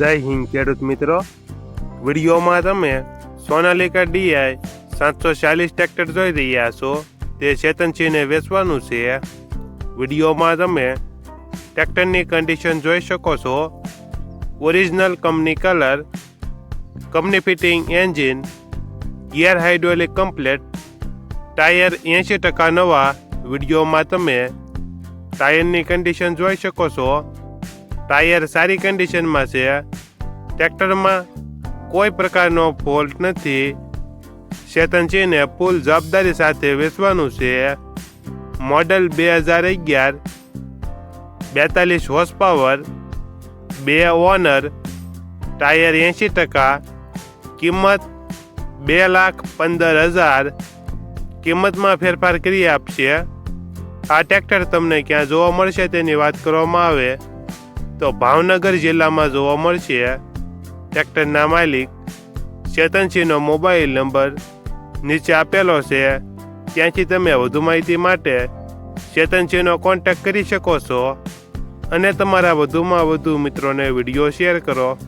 જય હિન્દ, ખેડૂત મિત્રો. વિડીયોમાં તમે સોનાલિકા ડીઆઈ સાતસો ચાલીસ ટ્રેક્ટર જોઈ રહ્યા છો. તે ચેતનસિંહને વેચવાનું છે. વિડીયોમાં તમે ટ્રેક્ટરની કન્ડિશન જોઈ શકો છો. Original company colour company fitting engine gear hydraulic complete tyre એંશી ટકા નવા. વિડીયોમાં તમે ટાયરની કન્ડિશન જોઈ શકો છો. ટાયર સારી કન્ડિશનમાં છે. ટ્રેક્ટરમાં કોઈ પ્રકારનો ફોલ્ટ નથી. શેતનસિંહને ફૂલ જવાબદારી સાથે વેચવાનું છે. મોડલ બે હજાર અગિયાર, બેતાલીસ હોર્સ પાવર બે ઓનર ટાયર એંશી ટકા, કિંમત બે લાખ પંદર હજાર, કિંમતમાં ફેરફાર કરી આપશે. આ ટ્રેક્ટર તમને ક્યાં જોવા મળશે તેની વાત કરવામાં આવે. તો ભાવનગર જિલ્લામાં જોવા મળશે ટ્રેક્ટરના માલિક ચેતનસિંહનો મોબાઈલ નંબર નીચે આપેલો છે. ત્યાંથી તમે વધુ માહિતી માટે ચેતનસિંહનો કોન્ટેક્ટ કરી શકો છો. અને તમારા વધુમાં વધુ મિત્રોને વીડિયો શેર કરો.